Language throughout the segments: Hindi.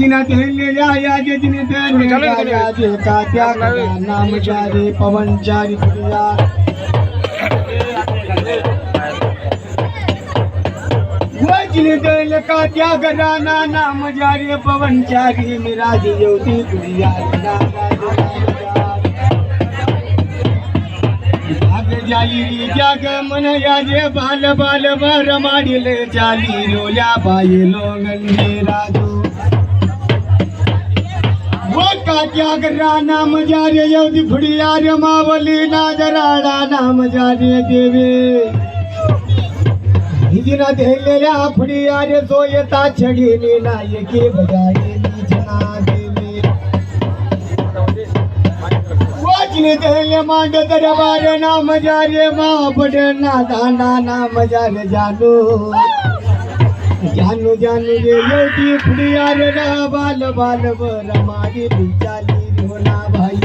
जिना धरलेल्या या जिने धरलेल्या जे का त्या नाम जारे पवन चारी तुझ्या वजने दल का त्याग राना नाम जारे पवन चारी मिराज ज्योति जाग जाई जाग मन याजे बाल बाल वर माडिले चाली रोल्या बाई लोंगणे राजू व का त्याग राना मजारे येऊदी फुडिया रे मावली। नाजराडा नाम जारे देवे। हिजरा धेलेल्या फुडिया रे सोयता छडीने नायके बजाये जना देवे। वाचने देले मांड दरबार, नाम जारे महापड ना दाना नाम जारे जानू। जानू जानू रे योगी फुडिया रे बाल बाल वर मारी बिचाली रोना भाई।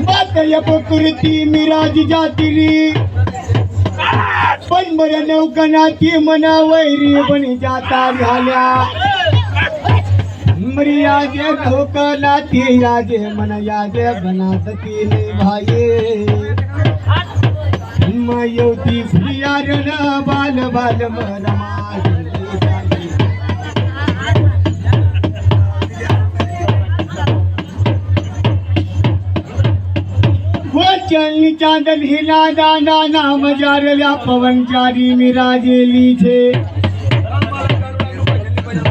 मत यप कुर्ती, मिराज जाती री। पण बरं नौकना ती मना वैरी बनी जाता झाल्या मर्यादे नौकना ती याजे मन याजे बनात ती भाई। मयोती फुयार न बाल बाल मरमा वचन चांदन हिला दाना नाम जारल्या पवनचारी मिराजेली छे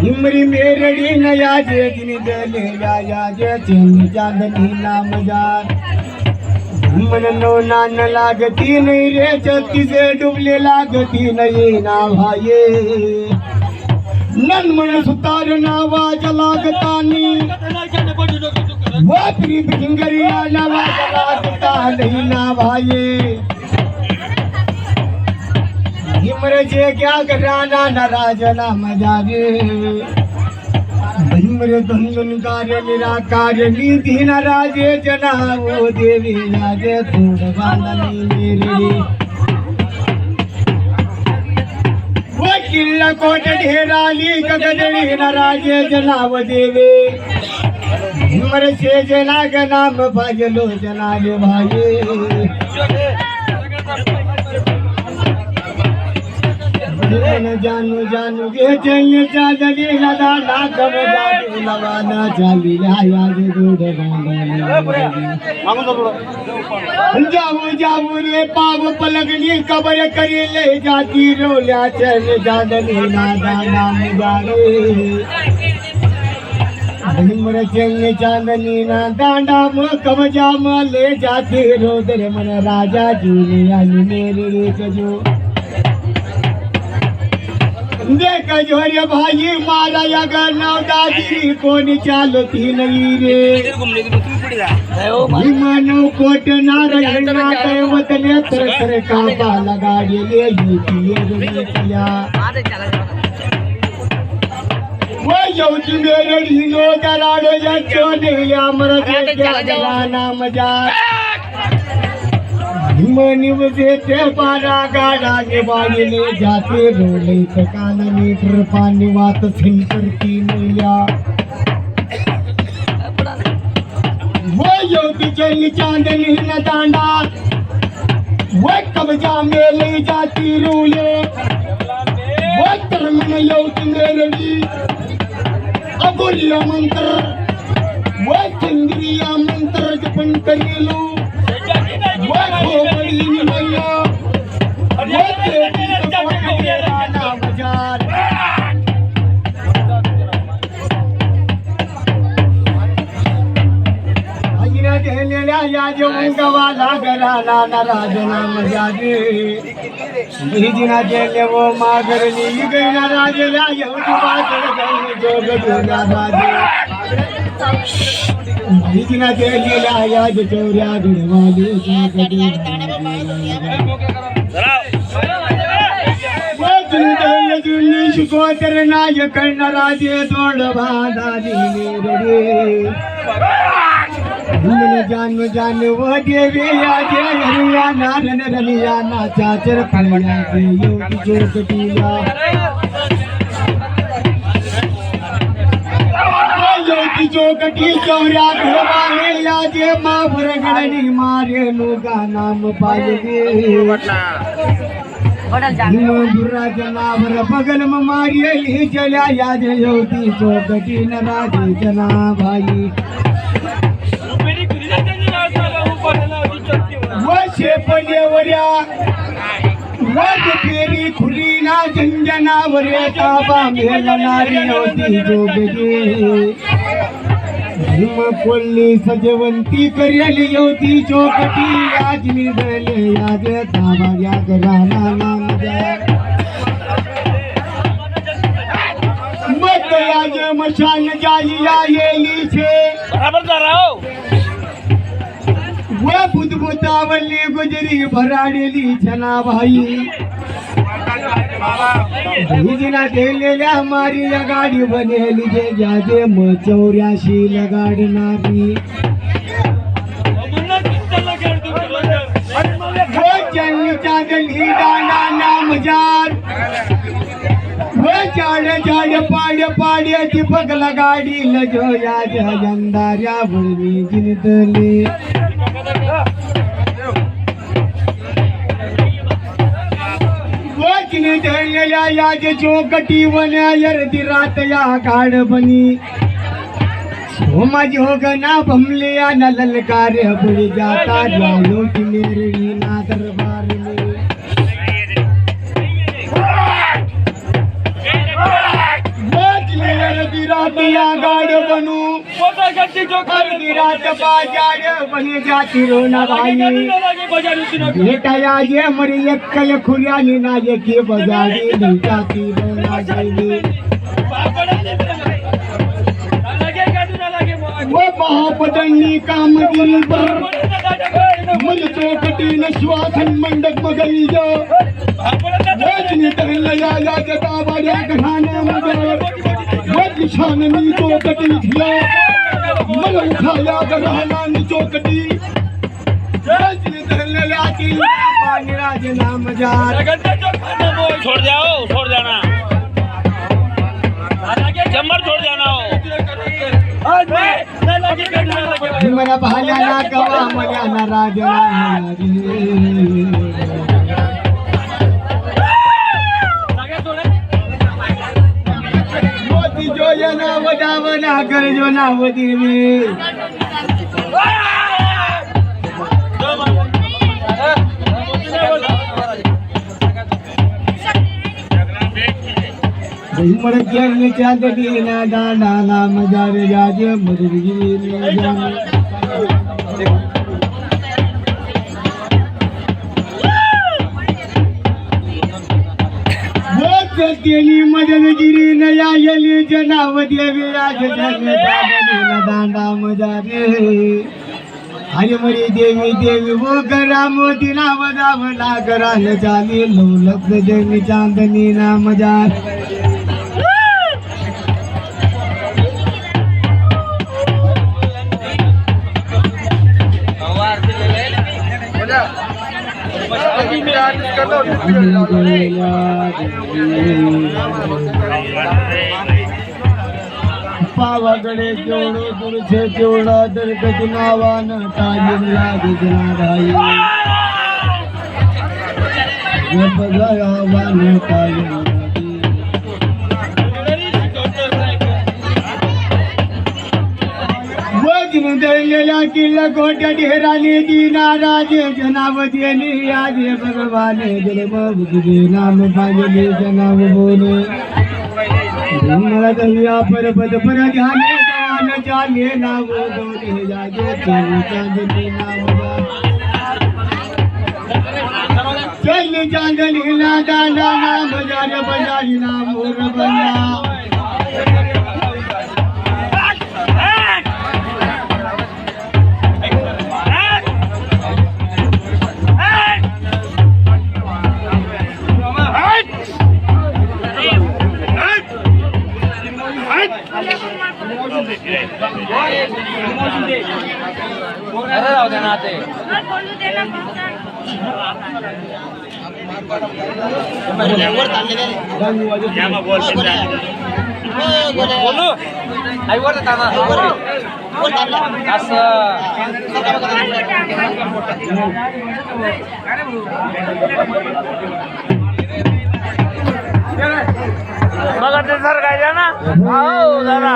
हिमरी मेरडी नया जे जिन दले या जे चन चांदन हिला मजार मन नो नान लागती नहीं रे छत्ती से डुबले लागती नहीं ना भाये नन मन सुतार नावाज लागतानी वापरी भिंगरिया नावाज लागता नहीं ना भाये हिमर जे क्या कराना, नाराज़ ना मज़ा धुन कार्य निराकार निधि न राजे जना वो देवी राजे थोड़ वो कोट ढेराली गगनड़ी न राजे जनाव देवे। से जना नाम भजलो जना भाई। जानू जानू गे जल चादरी लगा नागम जादू लगाना चाली आया जे दूध जाऊ जाऊ रे पाव पलगली कबर करी ले जाती रोल्या चल जादनी नादा नाम जारे चंग चांदनी ना दांडा म कवजा म ले जाती रोदर मन राजा जी मेरे जो देख जोरे भाई मारा अगर नवदाजी कोणी चालती नाही रे? विमानव कोट नारायण दैवत नेत्र कर कापा लगा गेले युतिया वो यौती मेरे ढिंगो दराडो यच्चो नेल्या मर देख्या नाम जा जाते मीटर पाणी वात सिंग करती नेल्या वो योगी चली चांदनी न दांडा, वो कबजा मेले जाती रूले? वो तरमन योगी मेरडी अबुल्य मंत्र, वो चंद्रिया मंत्र जपन करेलो। वो वो देवी कपट राणा बाज़ार अजिना गेलेल्या या जेवण गवाला घराला नाराज़ नाम जागे हिजिना गेले वो मागरली गैना राजेल्या येऊन बाजर गैन शुकोतर नायक नराजे दोड भादारी मेरे धूमन जान जान वो देवी आजे हरिया नारन रलिया ना चाचर पनिया की ज़ोर कटिया योगी जो कटी चौरा घोबाने आजे माँ भरगड़नी मारे लोगा नाम पाएगी जनावर बगल मारियली चल्या याद योती चौकटी न राजे जना भाई वशे पलेवऱ्या वज फेरी खुली ना झंजनावर ताबा मेलनारी होती जोगजे हिम कोल्ली सजवंती करेली होती चौकटी. आज निघले याद ताबा या घराला नाम द्या मत आज मशान जाई येली छे. बराबर जा रहा हो। व बुदबुतावली गुजरी भराडेली छना भाई भुजना केलेल्या मारी गाडी बनेली जे जाजे म चौऱ्याशी लगाडणारी व चंगीचा गली दाना नाम जार व चाड चाड पाड पाड्या दीपक लगाडी किने देले या जे जो गटी वने यार दी रात या गाड बनी सोमा जोग ना गना बमले या न ललकारे बुड़ जाता जाओ किने रे यरती रात या गाड बनू। रात बाज़ार बने जाती रोना भाई बेटा या जे मरी एकल खुर्यानी ना ये के बजारी जाती रोना जाई वो महापदनी कामगिरी पर। मन चौकटी न श्वासन मंडक मगई जो। वचनी टहल या या जगा बड्या घराने मगर वच चौकटी थिया मन उठाया गराना चौकटी। छोड़ जाओ छोड़ जाना। चंबर छोड़ जाना हो। मला भाल्याला कवा मल्याला राजा मोती जो या नाव डावना कर जो नाव देवी मर ज्ञान चांदनी ना दाना नाम जार राज मदरगी ने जाने सत्यनी मदनगिरी नया यली जनाव देवी राज जन दांडा मजारे हरी मरी देवी देवी वो करा मोती नाम नाम ना करा न चाली लो लग देवी चांदनी नाम जार. પાવાગડે જોડો દૂર છે જોડા દર ગજનાવાન તાજલા ગજના ભાઈ બધા આવવાન તાજના दळलेला किल्ला कोट्या ढेराने दिना राजे जनावती आजे भगवाने जन्म बुद्धे नाम पाजले जनाव बोले। मला दहिया पर पद पर ध्याने दान जाने, नाम दोने जागे, चल चांदनी नाम चल चांदनी ना दाना नाम जार बजारी नाम मोर बोलू. आई वर ताना असं. बघा ते सर काय ना। हो दादा।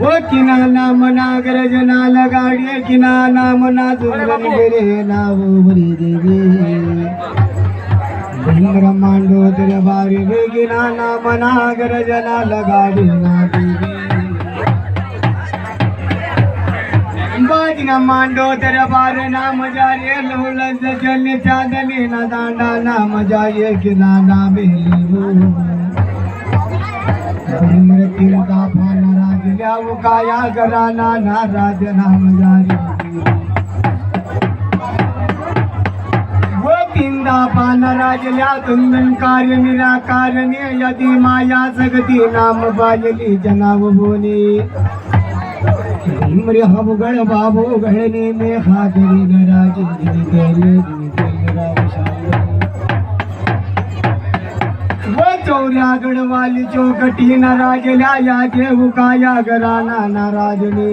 व किना नाम नागर जनाल गाडी किना नाम ना जुंगन गेले ब्रह्मांडो तर बारी वेगिना नाम नागर जनाल गाडी ना बाजना मांडो नाम जारे लोलज जल चांदने, ना दांडा, नाम जाये किना ना बेली राजल्या काया गराना ना राज नाम जारी पान राजल्या तुंदन कार्य निराकार यदी माया जगती नाम बाजली जनाव बोने मृ हवगळ बाबू गळणे मे हादरी गराज दिनी गेले दिनी गेले रावशाले व चौऱ्या गडवाली चौकटी न राजल्या या देऊ काया गराना नाराजने।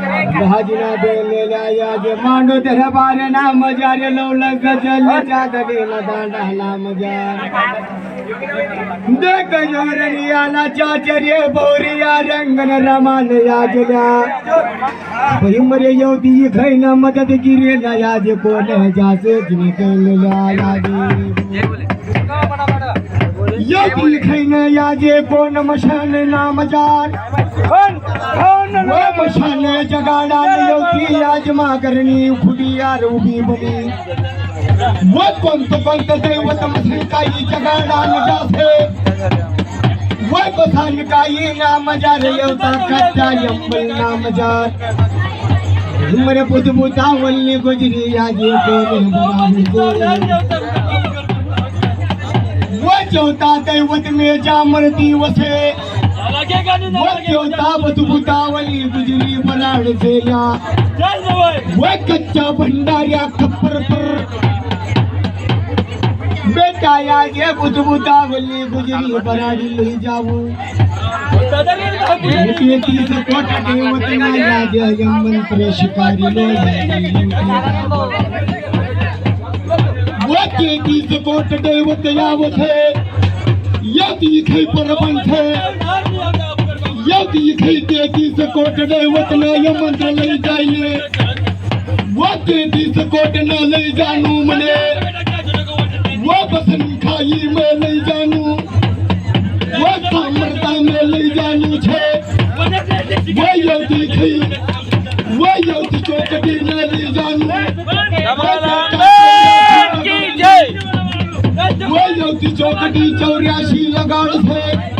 नाही भाजीला देलेल्या या जे मांडो दरबार नाम जार लवलं गज़ल चादरीला दांडा नाम जार देख जोरनियाला चाचर्य बोरिया रंगन रमान याजल्या भैमरे येवती खैन मदत गिरेला याज कोण जास जिने केलेल्या याजी येवती खैन याजे कोण मशान नाम जार व मशान जगाडा येवती याजमा करणी खुडी यार उभी बली व कोणतं कोणतं दैवत मसल काही जगाडा जासे व बसान काही नाम जार येवता कच्चा यंबल नाम जार। हिमरे पुतपुता वल्ली गुजरी आज याजे कोण बराबर व जेवता दैवत मे जामरती वसे व जेवता बतुबुतावली गुजरी बनाड सेया व कच्च्या भंडाऱ्या खप्पर पर। बेटा या जे बुतबुतावली गुजरी बनाडी लई जाऊ। तीस कोट देवत ना या जय मंत्र शिकारी लो व तीस कोट देवत यावथे यती खै परपंथे यदि इथे तेहतीस कोट दैवत न यमंत्र लई जाईले व तेहतीस कोट न लई जानू मने। व बसन खाई में लई जानू। व सामरता में लई जानू छे। वो यदि खई व यदि चौकटी न लई जानू। व चौकटी चौराशी लगाड़ से।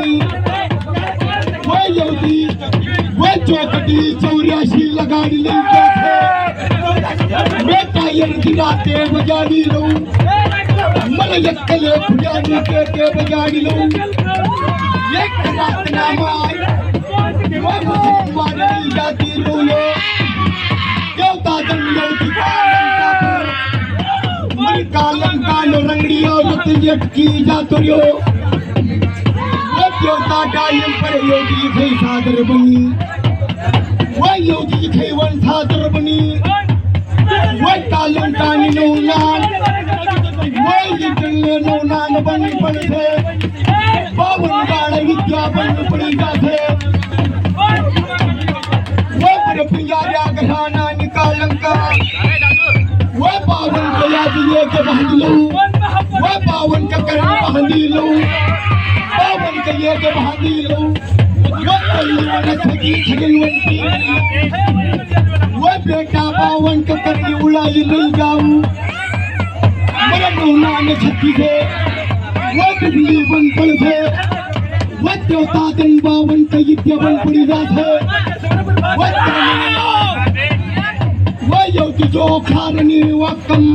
चौकटी चौराशी लगाड़ी ली मैं टायर गिराते बजानी रहूँ मन यक्कले फुजानी के के बजानी रहूँ एक रात नाम आई वो मुझे मारनी जाती रोयो देवता दंगल की मन कालम कालो रंगड़िया मत यटकी जातो यो वो देवता डायम पर योगी भई सादर बनी। वय योगी खैवन सादरबनी वय तालंकानी नौनान। वय जितले नौनान बन पड़े बावन गाड़ विद्या बन पड़ी जाते वय पर पिंजारा घराना निकालंका वय पावन कया दिए के का बहंदीलू पावन कया के सगी छगलवंती वह बेटा बावन के करनी उड़ाई नहीं जाऊँ मेरे नौना ने छत्ती से वह बिजली बन पड़ से वह देवता दिन बावन के युद्ध बन पड़ी जात है वह वह योगी जो खारनी वकम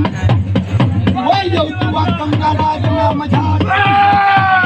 वह योगी वकम का राज नाम झार वह देवता दिन करी जो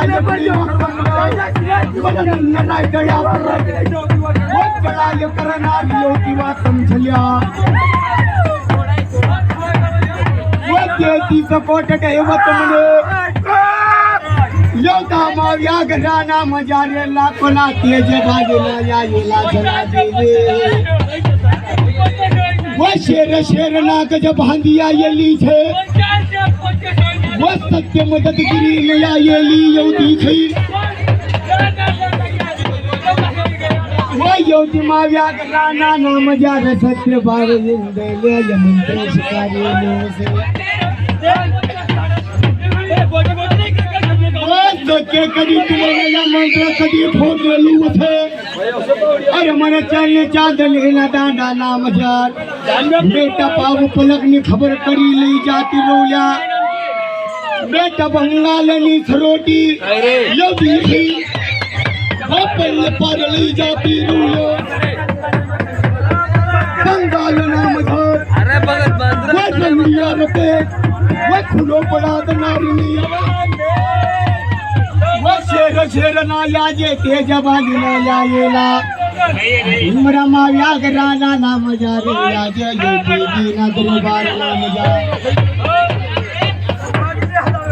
बड़ी वो ये करना योगी बात समझलिया वो देती सपोर्ट दैवत मने योगा माव्या घराना मजारे लाखोला तेज भागेला या येला चला देवे वो शेर शेर नाग जब बांधिया येली छे वो सत्य गिरी नया येली योगी खई वो योगी माव्या घराना नाम जार सत्य भाव जिंदे ले यमंत्र शिकारी से। कधी तुम्हाला मंत्र कधी फोडलेलू थे अरे मन चालने चांदले ना दांडा नाम जार बेटा पाव पलक ने खबर करी, ली जाती रोल्या बेटा बंगाल नी थरोटी योगी थी पल्ले पर ली जाती रोल्या बंगाल नाम जार अरे भगत बंद वो जंगलिया रते वो खुलो पड़ा नारिनी वो शेर शेर ना याजे तेज बाली ना यायेला। इमरा माव्या राणा नाम जा रे याजे योगी दीना दरबार नाम जा।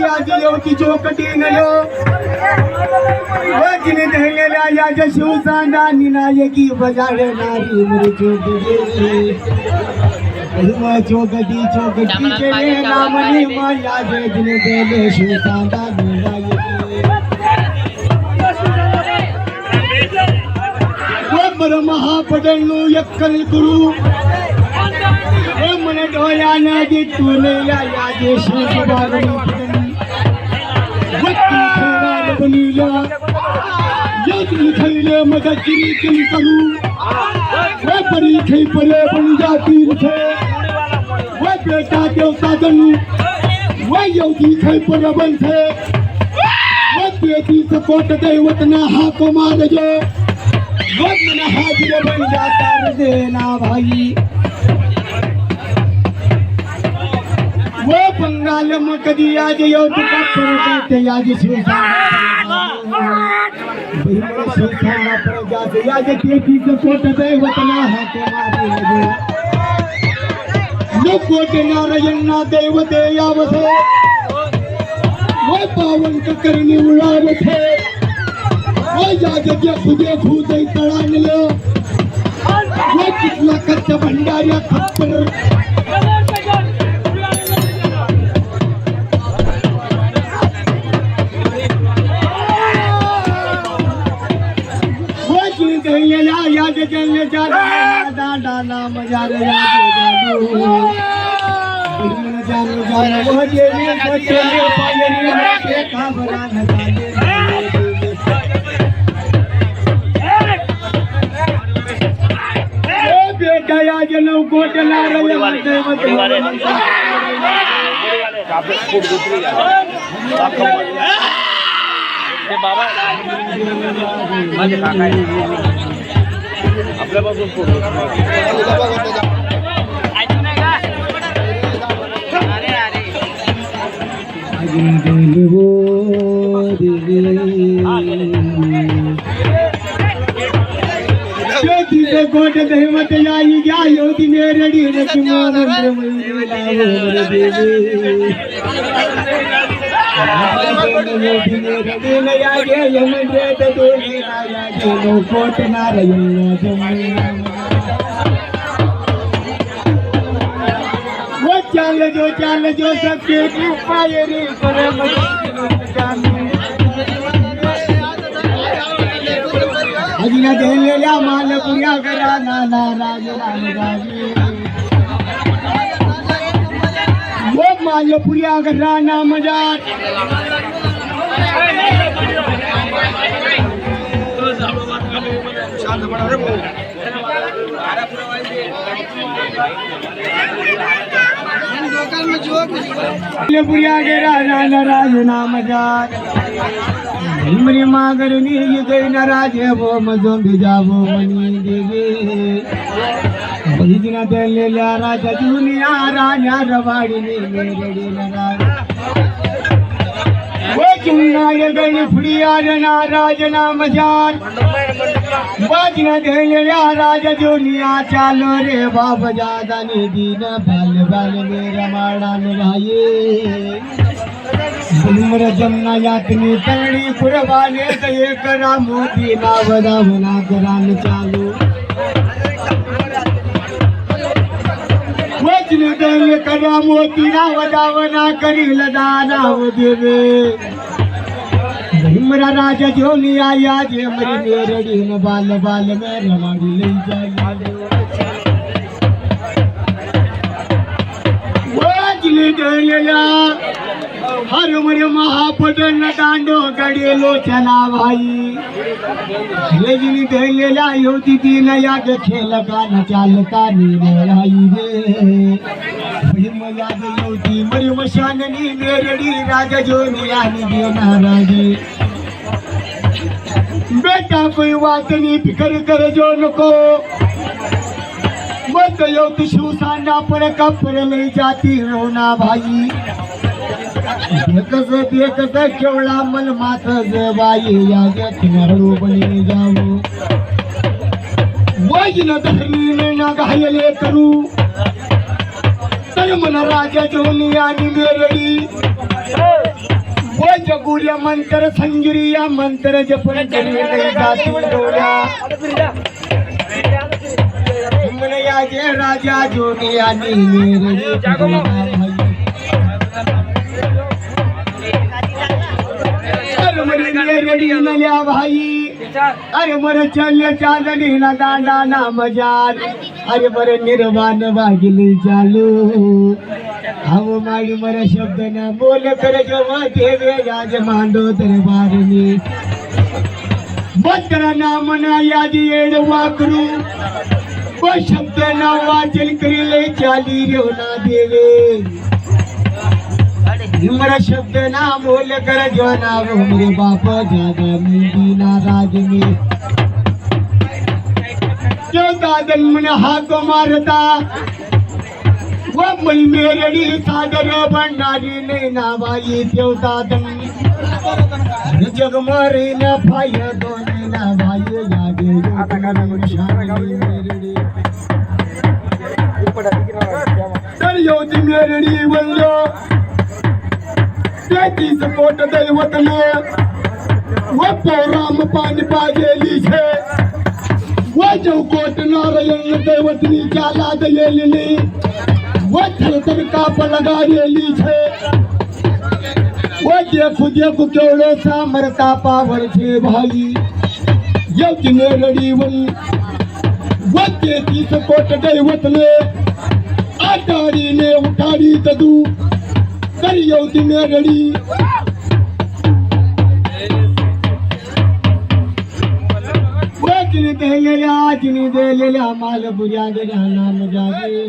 लाया जी जो कठिन लो जिन दहले लाया जशु साना निनायकी बजाड़े नारी मेरे जो हुआ चौकटी चौकटी के लिए नाम नहीं माया जे जिन दहले शु साना निनायकी महापदनु यक्कल गुरु। મને ડોયા ના દીધું લઈ આવ્યા જે શું थैले मदगिरी किन करू वो परी खै परे बन जाती थे वो बेटा देवता दनु वो योगी खै पर बन थे वो बेटी सपोर्ट दे वतना हाथ मार जो वो मन हाजिर बन जाता देना भाई वो बंगाल में कदी आज यो तुका पर कहते आज शिवसाना भीमर शिवसाना पर जाते आज बेटी सपोर्ट दैवत ना हाको मार जो। कोटे नारायण देवते यावसे वो पावन का करणी उडावसे। वो जागच्या खुदे खुदे तळान लो वो कितला कच्चा भंडाऱ्या खप्पर नाम जार जादू जानो जानो वो देवी सत्य पायरी के देव बाबा ഇലവകും ಕೋಟೆ ದೈವತೆಯಾಗಿ ಯೋಗಿ ಮೇರಡಿ ಲಕ್ಷ್ಮಣ ದೇವಿ चाल जो चाल जो सबके कृपा रे परम अजिना देलेल्या मालपुऱ्या करा नाना राज राम राजे वो नाम जात मालपुऱ्या करा नाना राज नाम जात हिमरी मागरनी युगै न राजे वो, मजो बिजावो मनी देवे। मेरडी वो चुंगाय गण फुडिया जना राजना मजार। बाजना देलेल्या राजा, दुनिया चालो रे, बाप जादा दीन बाल बाल मेरा माडान राये सुंदर जमना यातनी तंगडी कुरबाने दये करा मोती नाव दावना करान चालू। वचन दये करा मोती नाव दावना करील दानाव देवे भीमरा राजा जोनी आया जे मरी मेरडी न बाल बाल में रमाडी लई जाई वचन दयेला हर मर महापटन दांडो गडेलो चला भाई लेजिनी धरलेला होती ती न याद खेळ का न चालता निराई रे। याद होती मरी मशाननी मेरडी राजा जोनी आणि देणाराजी बेटा कोई बात नहीं फिकर कर जो नको। मत यो तू शिवसांडा पर कपर ले जाती रोना भाई। देखस देखस केवळा मन मात बाई या किनारू बनी जाऊ. वाईन धरणी मेना घायले करू. तर मन राजा जोनी आणि मेरडी. वज गुर्या मंत्र संगिरी या मंत्र जपन करी जाती डोळ्या. मन याचे राजा जोनी आणि मेरडी. अरे मरे नल्या भाई. अरे मर चल चालली ना दांडा ना मजार अरे बर निर्वाण वागिली चालू हव माडी मर शब्द न बोल कर जेव्हा देवे याज मांडो दरबारनी नाम ना यादी येड वाकरू. व शब्द ना वाचन करीले चाली रेवना देवे. हिमरा शब्द ना बोल कर जो ना मेरे बाप जादा मी दीना राज में। जो दादन मन हाक मारता व मई मेरडी सागर भंडारी नाही नावाई देव दादन। जग मारे न फाय दोन्ही नावाई लागे मेरडी। तर योजी मेरडी वल्लो तेहतीस कोट दैवतन व पौराम पाणी पाजेली छे व चौकोट नारायण दैवतनी चाला दयेली व थलतर काप लगाडेली छे व देखू देखू केवढो सामरता पावर छे भाई यज्ञ मेरडी वन वच्चे तीस कोट दैवतले आटाडीने उठाडी तदू करी येवती मेरडी। वचने दिलेल्या आजीने दिलेल्या मालपुऱ्या गेल्या नाम जागे।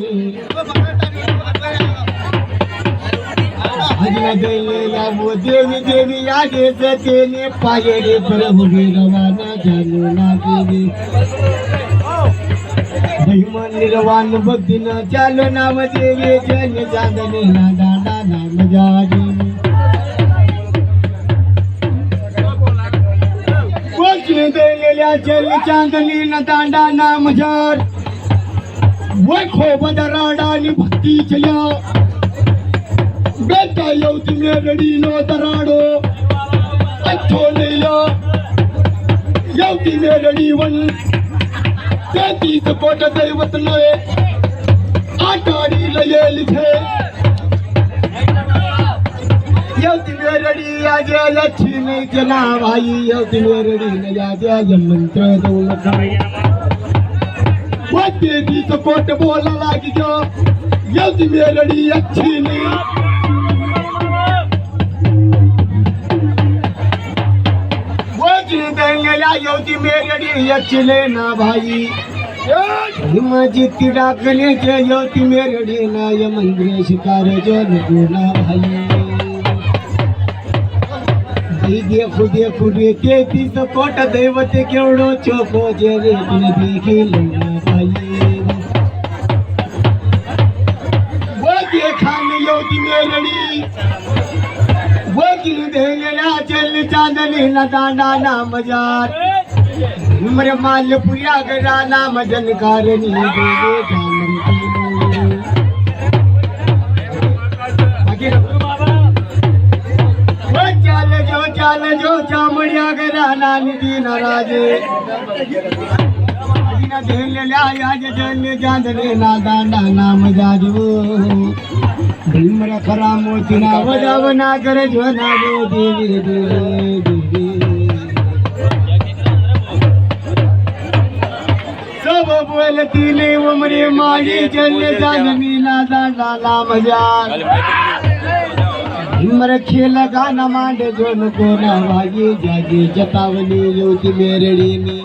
आजीने दिलेल्या वो देवी देवी आदेश तेने पाये रे, प्रभु रवाना जानो ना देवी महिमन निर्वाण भक्तीन चाल, नाम देवी जन चांदने ना दादा नाम जागे दिलेल्या चल चांदनी न दांडा, नाम जार। वखो बदराडा आणि भक्ती चया बेटा येवती मेरडी नो दराडो। अच्छो नेया। येवती मेरडी वन। तेतीस कोट दैवत नये आटाडी लयेल थे येवती मेरडी आज्या लक्ष्मी जना भाई येवती न याज्या मंत्र तीस कोट बोला लागी जो येवती मेरडी अच्छी नाही येवती मेरडी अच्छले ना भाई हिमाची ती डाकण्याचे येवती मेरडी ना य मंदिर शिकार जो ना भाई देखील ना भाई वते खान येवती मेरडी वकील देंगला चल चांदनी न दांडा नाम जार उमर माल पुरिया गरा नाम जनकारनी देवे जानकी आगे जो चाल जो चामड़िया गरा नानी दीन राजे दीन देलेल्या याज जन चांदनी ना दांडा नाम जाजू भीमर खरा मोतीना वजावना कर ज्वना गो देवी देवी देवी सब बोलती ने उमरे माजी जल जानवी ना दांडा नाम जार भीमर खेल गाना मांडे जो नको ना वागे जागे जतावली योती मेरडीनी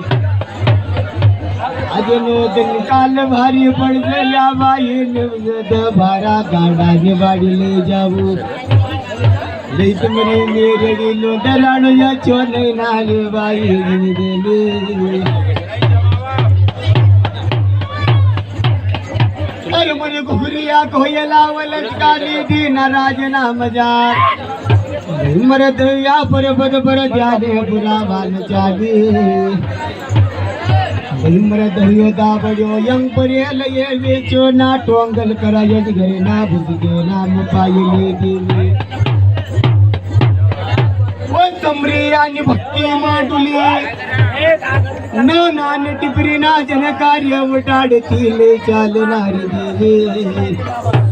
अजनो दिन काल भारी पड़ गया बाई निवजद भारा गाड़ा ने बाड़ी ले जाऊ ले तुमरे मेरे लो डराणो या चोने नाले बाई गिन दे ले अरे मरे घुरिया कोयला वलट काली दीन राज नाम जार मर दया पर बद पर जाने बुरा वाल चाली भीमर दहियो दाबड्यो यंग पर्यल ये वेचो ना टोंगल करा यज घरे ना भुजगे ना मुपायले देवी। वो समरी आणि भक्ती मांडुली न नान टिपरी ना जन कार्य उटाडतील चालणारी देवी